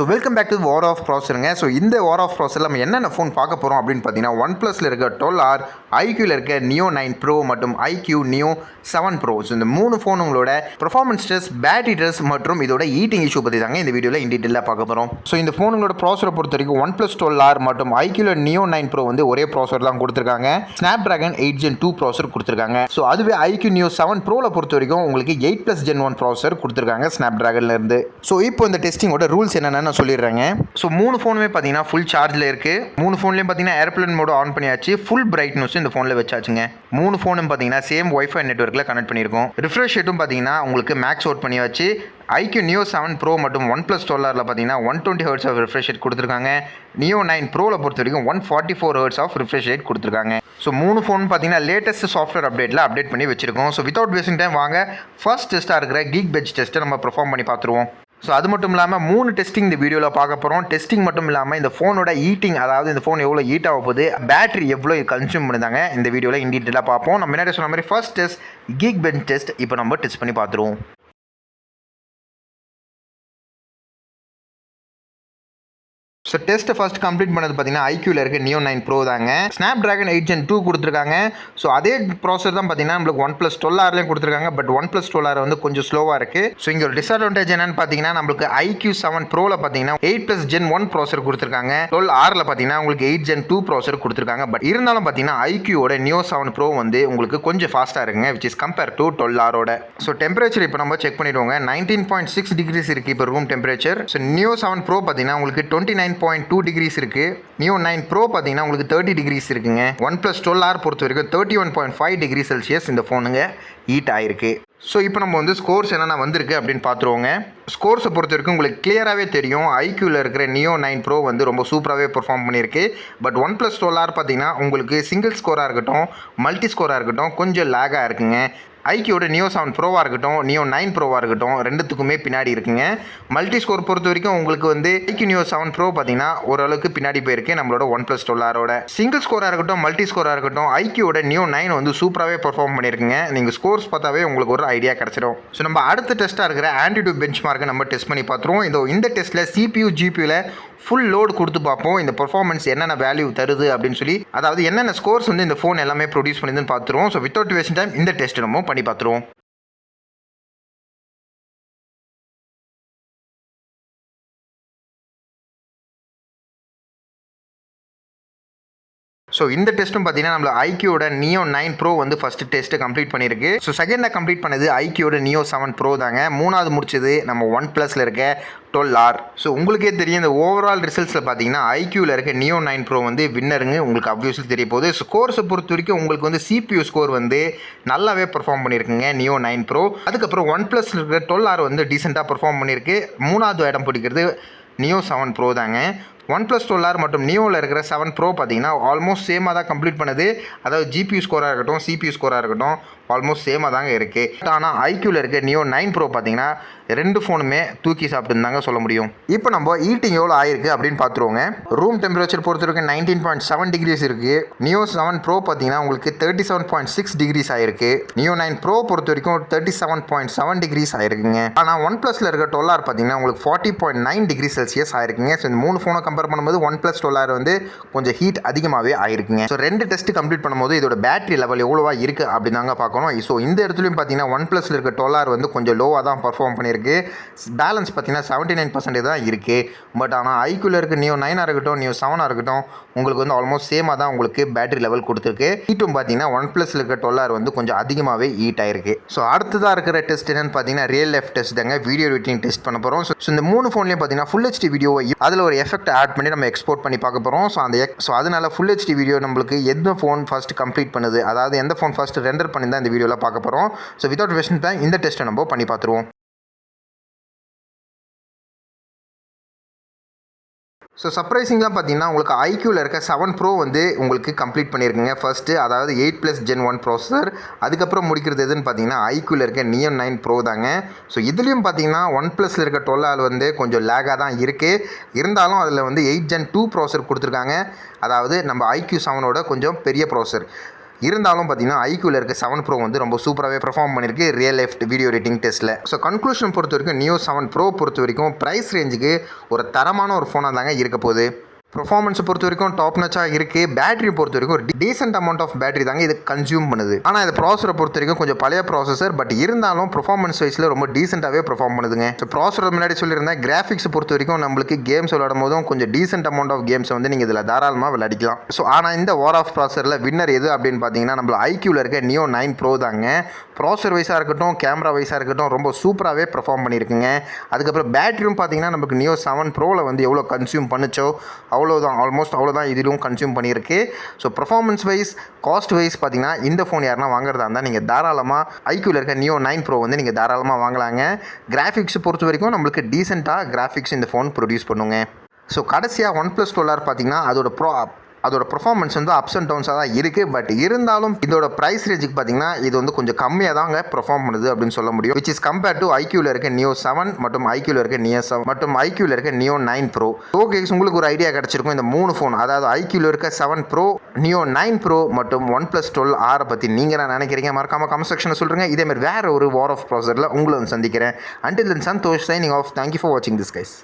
So welcome back to war of ப்ராசருங்க so இந்த war of ப்ராசரில் நம்ம என்னென்ன ஃபோன் பார்க்க போகிறோம் அப்படின்னு பார்த்தீங்கன்னா ஒன் ப்ளஸில் இருக்க டுவெல் ஆர் ஐக்யூவில் இருக்க நியோ நைன் ப்ரோ மற்றும் iQOO Neo seven pro so இந்த மூணு ஃபோன் உங்களோட பர்ஃபார்மன்ஸ் ட்ரெஸ் பேட்டரி ட்ரெஸ் மற்றும் இதோட ஈட்டிங் இஷ்யூ பற்றி தாங்க இந்த வீடியோவில் இன் டீட்டெயிலாக பார்க்க போகிறோம் ஸோ இந்த ஃபோனுங்களோட ப்ராசரை பொறுத்த வரைக்கும் ஒன் ப்ளஸ் டுவெல் ஆர் மற்றும் ஐக்யூவில் நியோ நைன் ப்ரோ வந்து ஒரே ப்ராசர் தான் கொடுத்துருக்காங்க. Snapdragon eight gen two processor கொடுத்துருக்காங்க. ஸோ அதுவே ஐக்யூ நியோ செவன் ப்ரோவில் பொறுத்த வரைக்கும் உங்களுக்கு எயிட் ப்ளஸ் ஜென் ஒன் ப்ராசர் கொடுத்துருக்காங்க ஸ்னாப் ட்ராகன்ல இருந்து. ஸோ இப்போ இந்த டெஸ்டிங்கோட ரூல்ஸ் என்னென்னு நான் சொல்லிடுறேங்க. ஸோ மூணு ஃபோனுமே பார்த்தீங்கன்னா ஃபுல் சார்ஜில் இருக்குது மூணு ஃபோன்லேயும் பார்த்தீங்கன்னா ஏர்ப்ளேன் மோடு ஆன் பண்ணியாச்சு. ஃபுல் பிரைட்னஸ் இந்த ஃபோனில் வச்சாச்சுங்க. மூணு ஃபோனும் பார்த்தீங்கன்னா சேம் ஒய்ஃபை நெட்ஒர்க்கில் கனெக்ட் பண்ணியிருக்கோம். ரிஃப்ரெஷ் ரேட்டும் பார்த்தீங்கன்னா உங்களுக்கு மேக்ஸ் அவுட் பண்ணியாச்சு. ஐக்யூ நியோ செவன் ப்ரோ மற்றும் ஒன் ப்ளஸ் டுவெல்லாரில் பார்த்தீங்கன்னா one twenty hertz of refresh rate கொடுத்துருக்காங்க. நியோ நைன் ப்ரோவில் பொறுத்த வரைக்கும் one forty four hertz of refresh rate கொடுத்துருக்காங்க. ஸோ மூணு ஃபோன் பார்த்தீங்கன்னா லேட்டஸ்ட் சாஃப்ட்வேர் அப்டேட்டில் அப்டேட் பண்ணி வச்சிருக்கோம். ஸோ வித்தவுட் வேஸ்டிங் டைம் வாங்க ஃபர்ஸ்ட் டெஸ்ட்டாக இருக்கிற கீக் பெஜ் டெஸ்ட்டை நம்ம பெர்ஃபார்ம் பண்ணி பார்த்துருவோம் ஸோ அது மட்டும் இல்லாமல் மூணு டெஸ்டிங் இந்த வீடியோவில் பார்க்க போகிறோம் டெஸ்டிங் மட்டும் இல்லாமல் இந்த ஃபோனோட ஈட்டிங் அதாவது இந்த ஃபோன் எவ்வளோ ஹீட் ஆக போகுது பேட்டரி எவ்வளோ கன்சியூம் பண்ணுதாங்க இந்த வீடியோவில் இன் டீட்டெயிலாக பார்ப்போம். நம்ம முன்னாடி சொன்ன மாதிரி first test Geekbench test இப்போ நம்ம டெஸ்ட் பண்ணி பார்த்துருவோம். ஸோ டெஸ்ட்டை ஃபர்ஸ்ட் கம்ப்ளீட் பண்ணது பார்த்தீங்கன்னா ஐக்யூவில் இருக்க. நியோ நைன் ப்ரோ தாங்க. Snapdragon eight gen two கொடுத்துருக்காங்க. ஸோ அதே ப்ராசர் தான் பார்த்தீங்கன்னா நம்மளுக்கு ஒன் ப்ளஸ் டுவெல் ஆர்லேயும் கொடுத்துருக்காங்க. But one plus twelve R வந்து கொஞ்சம் ஸ்லோவாக இருக்குது ஸோ இங்கே ஒரு டிஸ்அட்வான்டேஜ் என்னன்னு பார்த்தீங்கன்னா நம்மளுக்கு ஐக்யூ செவன் ப்ரோவில் பார்த்தீங்கன்னா எயிட் ப்ளஸ் ஜென் ஒன் ப்ராசர் கொடுத்துருக்காங்க. டுவெல் ஆரில் பார்த்தீங்கன்னா உங்களுக்கு எயிட் ஜென் டூ ப்ராசர் கொடுத்துருக்காங்க. பட் இருந்தாலும் பார்த்தீங்கன்னா ஐக்யூவோட நியோ செவன் ப்ரோ வந்து உங்களுக்கு கொஞ்சம் ஃபாஸ்ட்டாக இருக்குங்க which is compare to twelve ஆரோட ஸோ டெம்பரேச்சர் இப்போ நம்ம செக் பண்ணிடுவோங்க. நைன்டீன் பாயிண்ட் சிக்ஸ் டிகிரிஸ் இருக்குது இப்போ room temperature so Neo seven pro பார்த்தீங்கன்னா உங்களுக்கு twenty nine point two degrees இருக்குது நியோ நைன் ப்ரோ பார்த்தீங்கன்னா உங்களுக்கு தேர்ட்டி டிகிரிஸ் இருக்குங்க. ஒன் ப்ளஸ் டுவெல் ஆர் பொறுத்த வரைக்கும் thirty one point five degree Celsius இந்த ஃபோனுங்க ஹீட் ஆயிருக்கு. ஸோ இப்போ நம்ம வந்து ஸ்கோர்ஸ் என்னென்ன வந்திருக்கு அப்படின்னு பார்த்துருவோங்க. ஸ்கோர்ஸை பொறுத்த வரைக்கும் உங்களுக்கு கிளியராகவே தெரியும். ஐக்யூவில் இருக்கிற நியோ நைன் ப்ரோ வந்து ரொம்ப சூப்பராகவே பெர்ஃபார்ம் பண்ணியிருக்கு. But one plus twelve R பார்த்தீங்கன்னா உங்களுக்கு சிங்கிள் ஸ்கோராக இருக்கட்டும் மல்டி ஸ்கோராக இருக்கட்டும் கொஞ்சம் லேகாக இருக்குங்க. ஐக்கியோட நியோ செவன் ப்ரோவாக இருக்கட்டும் நியோ நைன் ப்ரோவாக இருக்கட்டும் ரெண்டுத்துக்குமே பின்னாடி இருக்குங்க. மல்டி ஸ்கோர் பொறுத்த வரைக்கும் உங்களுக்கு வந்து ஐக்கியூ நியோ செவன் ப்ரோ பார்த்தீங்கன்னா ஓரளவுக்கு பின்னாடி போயிருக்கு நம்மளோட ஒன் ப்ளஸ் டொல்லாரோட சிங்கிள் ஸ்கோராக இருக்கட்டும் மல்டி ஸ்கோராக இருக்கட்டும் ஐக்கியோட நியோ நைன் வந்து சூப்பராகவே பர்ஃபார்ம் பண்ணியிருக்குங்க. நீங்கள் ஸ்கோர்ஸ் பார்த்தாவே உங்களுக்கு ஒரு ஐடியா கிடச்சிடும் ஸோ நம்ம அடுத்த டெஸ்ட்டாக இருக்கிற ஆன்டிடியூ பெஞ்ச் மார்க்கை நம்ம டெஸ்ட் பண்ணி பார்த்துருவோம். இந்த இந்த டெஸ்ட்டில் சிபியூ ஜிபியூவில் ஃபுல் லோடு கொடுத்து பார்ப்போம். இந்த பர்ஃபார்மன்ஸ் என்னென்ன வேல்யூ தருது அப்படின்னு சொல்லி. அதாவது என்னென்ன ஸ்கோர்ஸ் வந்து இந்த ஃபோன் எல்லாமே ப்ரொடியூஸ் பண்ணுதுன்னு பார்த்துருவோம். ஸோ வித்தவுட் வேஸ்ட் டைம் இந்த டெஸ்ட் நம்ம பண்ணி பார்த்துருவோம். ஸோ இந்த டெஸ்ட்டும் பார்த்தீங்கன்னா நம்மள ஐக்கியோட நியோ நைன் ப்ரோ வந்து ஃபஸ்ட்டு டெஸ்ட்டு கம்ப்ளீட் பண்ணியிருக்கு. ஸோ செகண்டாக கம்ப்ளீட் பண்ணது ஐக்கியோட நியோ செவன் ப்ரோ தாங்க. மூணாவது முடிச்சது நம்ம ஒன் ப்ளஸில் இருக்க டுவெல் ஆர் ஸோ உங்களுக்கே தெரியும் இந்த ஓவரால் ரிசல்ட்ஸில் பார்த்தீங்கன்னா ஐக்கியூவில் இருக்க நியோ நைன் ப்ரோ வந்து வின்னருங்க உங்களுக்கு அப்வியஸ்லி தெரிய போகுது. ஸ்கோர்ஸை பொறுத்த வரைக்கும் உங்களுக்கு வந்து சிபியூ ஸ்கோர் வந்து நல்லாவே பர்ஃபார்ம் பண்ணியிருக்குங்க நியோ நைன் ப்ரோ அதுக்கப்புறம் ஒன் ப்ளஸ் இருக்க டுவெல் ஆர் வந்து டீசெண்டாக பர்ஃபார்ம் பண்ணியிருக்கு. மூணாவது இடம் பிடிக்கிறது நியோ செவன் ப்ரோ தாங்க. ஒன் ப்ளஸ் டுவெல் ஆர் மற்றும் நியோவில் இருக்கிற செவன் ப்ரோ பார்த்தீங்கன்னா ஆல்மோஸ்ட் சேமாக தான் கம்ப்ளீட் பண்ணுது. அதாவது ஜிபியூ ஸ்கோராக இருக்கட்டும் சிபியூ ஸ்கோராக இருக்கட்டும் ஆல்மோஸ்ட் சேமாக தாங்க இருக்குது ஆனால் ஐக்யூவில் இருக்க நியோ நைன் ப்ரோ பார்த்தீங்கன்னா ரெண்டு ஃபோனுமே தூக்கி சாப்பிட்டுன்னு தாங்க சொல்ல முடியும். இப்போ நம்ம ஈட்டிங் எவ்வளோ ஆயிருக்கு அப்படின்னு பார்த்துருவோங்க. ரூம் டெம்பரேச்சர் பொறுத்த வரைக்கும் நைன்டீன் பாயிண்ட் செவன் டிகிரிஸ் இருக்குது நியோ செவன் ப்ரோ பார்த்தீங்கன்னா உங்களுக்கு thirty seven point six degrees ஆயிருக்கு. நியோ நைன் ப்ரோ பொறுத்த வரைக்கும் thirty seven point seven degrees ஆயிருக்குங்க. ஆனால் ஒன் ப்ளஸில் இருக்க டுவெல் ஆர் பார்த்தீங்கன்னா உங்களுக்கு forty point nine degree Celsius ஆயிருக்குங்க. So இந்த மூணு ஃபோனை கம்பேர் பண்ணும்போது ஒன் ப்ளஸ் டுவெல் வந்து கொஞ்சம் ஹீட் அதிகமாகவே ஆயிருக்குங்க. ஸோ ரெண்டு டெஸ்ட் கம்ப்ளீட் பண்ணும்போது இதோட பேட்டரி லெவல் எவ்வளோவா இருக்குது அப்படின்னு தாங்க பார்க்கணும். ஸோ இந்த இடத்துலையும் பார்த்தீங்கன்னா ஒன் ப்ளஸில் இருக்க டுவெல் வந்து கொஞ்சம் லோவாக தான் பர்ஃபார்ம் பண்ணியிருக்கு. பேலன்ஸ் பார்த்தீங்கன்னா செவன்ட்டி நைன் பர்சன்டேஜ் தான் இருக்குது பட் ஆனால் ஐக்குள்ள இருக்க நியூ நைனாக இருக்கட்டும் நியூ செவனாக இருக்கட்டும் உங்களுக்கு வந்து ஆல்மோஸ்ட் சேமாக தான் உங்களுக்கு பேட்டரி லெவல் கொடுத்துருக்கு. ஹீட்டும் பார்த்தீங்கன்னா ஒன் ப்ளஸில் இருக்க டுவெல் வந்து கொஞ்சம் அதிகமாகவே ஹீட் ஆயிருக்கு. ஸோ அடுத்ததாக இருக்கிற டெஸ்ட் என்னென்னு பார்த்தீங்கன்னா ரியல் லைஃப் டெஸ்ட் தாங்க. வீடியோ எடிட்டிங் டெஸ்ட் பண்ண போகிறோம் ஸோ இந்த மூணு ஃபோன்லேயும் பார்த்தீங்கன்னா ஃபுல் ஹெச்டி வீடியோ அதில் ஒரு எஃபெக்ட் ஆட் பண்ணி நம்ம எக்ஸ்போர்ட் பண்ணி பார்க்க போகிறோம் ஸோ அந்த ஸோ அதனால ஃபுல் ஹெச்டி வீடியோ நம்மளுக்கு எந்த ஃபோன் ஃபஸ்ட் கம்ப்ளீட் பண்ணுது அதாவது எந்த ஃபோன் ஃபஸ்ட் ரெண்டர் பண்ணி தான் இந்த வீடியோவில் பார்க்க போகிறோம் ஸோ வித்தவுட் வெஸ்டன் டைம் இந்த டெஸ்ட்டை நம்ம பண்ணி பார்த்துருவோம். ஸோ சர்ப்ரைசிங்லாம் பார்த்தீங்கன்னா உங்களுக்கு ஐக்யூவில் இருக்க செவன் ப்ரோ வந்து உங்களுக்கு கம்ப்ளீட் பண்ணியிருக்குங்க. ஃபஸ்ட்டு அதாவது eight plus gen one processor அதுக்கப்புறம் முடிக்கிறது எதுன்னு பார்த்தீங்கன்னா ஐக்யூவில் இருக்க நியோ நைன் ப்ரோ தாங்க. ஸோ இதுலேயும் பார்த்தீங்கன்னா ஒன் ப்ளஸில் இருக்க டுவெல் வந்து கொஞ்சம் லேகாக தான் இருக்குது இருந்தாலும் அதில் வந்து எயிட் ஜென் டூ ப்ரோசர் கொடுத்துருக்காங்க. அதாவது நம்ம ஐக்யூ செவனோட கொஞ்சம் பெரிய ப்ரோசர் இருந்தாலும் பார்த்தீங்கன்னா ஐக்யூவில் இருக்க செவன் ப்ரோ வந்து ரொம்ப சூப்பராகவே பெர்ஃபார்ம் பண்ணியிருக்கு ரியல் லைஃப் வீடியோ ரேட்டிங் டெஸ்ட்டில் ஸோ கன்க்ளூஷன் பொறுத்த வரைக்கும் நியூ செவன் ப்ரோ பொறுத்த வரைக்கும் ப்ரைஸ் ரேஞ்சுக்கு ஒரு தரமான ஒரு ஃபோனாக தாங்க இருக்க போகுது. பர்ஃபார்மன்ஸை பொறுத்த வரைக்கும் டாப் நச்சாக இருக்குது பேட்டரி பொறுத்த வரைக்கும் ஒரு டீசென்ட் அமௌண்ட் ஆஃப் பேட்டரி தாங்க இது கன்சியூம் பண்ணுது. ஆனால் இது ப்ராசரை பொறுத்த வரைக்கும் கொஞ்சம் பழைய ப்ராசஸர் பட் இருந்தாலும் பர்ஃபார்மன்ஸ் வைஸில் ரொம்ப டீசெண்டாகவே பர்ஃபார்ம் பண்ணுதுங்க. ஸோ ப்ராசர் முன்னாடி சொல்லியிருந்தேன் கிராஃபிக்ஸ் பொறுத்த வரைக்கும் நம்மளுக்கு கேம்ஸ் விளையாடும் போதும் கொஞ்சம் டீசென்ட் அமௌண்ட் ஆஃப் கேம்ஸை வந்து நீங்கள் இதில் தாராளமாக விளையாடிக்கலாம். ஸோ ஆனால் இந்த வார் ஆஃப் ப்ராசரில் வின்னர் எது அப்படின்னு பார்த்தீங்கன்னா நம்மள ஐக்யூவில் இருக்க நியோ நைன் ப்ரோ தாங்க. ப்ராசர் வைஸாக இருக்கட்டும் கேமரா வைஸாக இருக்கட்டும் ரொம்ப சூப்பராகவே பர்ஃபார்ம் பண்ணியிருக்குங்க அதுக்கப்புறம் பேட்டரியும் பார்த்தீங்கன்னா நமக்கு நியோ செவன் ப்ரோவில் வந்து எவ்வளோ கன்சியூம் பண்ணுச்சோ அவ்வளோதான் ஆல்மோஸ்ட் அவ்வளோதான் இதிலும் கன்சியூம் பண்ணியிருக்கு. So performance wise cost wise பார்த்தீங்கன்னா இந்த ஃபோன் யாருன்னா வாங்குறதா இருந்தால் நீங்கள் தாராளமாக ஐக்யூவில் இருக்க நியோ நைன் ப்ரோ வந்து நீங்கள் தாராளமாக வாங்கலாங்க. கிராஃபிக்ஸ் பொறுத்த வரைக்கும் நம்மளுக்கு டீசெண்டாக கிராஃபிக்ஸ் இந்த ஃபோன் ப்ரொடியூஸ் பண்ணுங்க. ஸோ கடைசியாக ஒன் ப்ளஸ் டுவெல்லார் பார்த்தீங்கன்னா அதோட ப்ரோ அதோட பர்ஃபார்மன்ஸ் வந்து அப்ஸ் அண்ட் டவுன்ஸாக தான் இருக்குது பட் இருந்தாலும் இதோட ப்ரைஸ் ரேஞ்சுக்கு பார்த்தீங்கன்னா இது வந்து கொஞ்சம் கம்மியாக தாங்க பர்ஃபார்ம் பண்ணுது அப்படின்னு சொல்ல முடியும். விச் இஸ் கம்பேர் டு ஐக்யூவில் இருக்க நியோ செவன் மற்றும் ஐக்யூவில் இருக்க நியோ செவன் மற்றும் ஐக்யூவில் இருக்க நியோ நைன் ப்ரோ ஓகே உங்களுக்கு ஒரு ஐடியா கிடச்சிருக்கும். இந்த மூணு ஃபோன் அதாவது ஐக்யூவில் இருக்க seven pro Neo nine pro மற்றும் ஒன் ப்ளஸ் டுவெல் ஆரை பற்றி நீங்கள் நான் நினைக்கிறீங்க மறக்காமல் கமெண்ட் செக்ஷனில் இதேமாதிரி வேறு ஒரு வார் ஆஃப் ப்ராசரில் உங்களை வந்து சந்திக்கிறேன். Until then Santhosh signing off thank you for வாட்சிங் திஸ் கைஸ்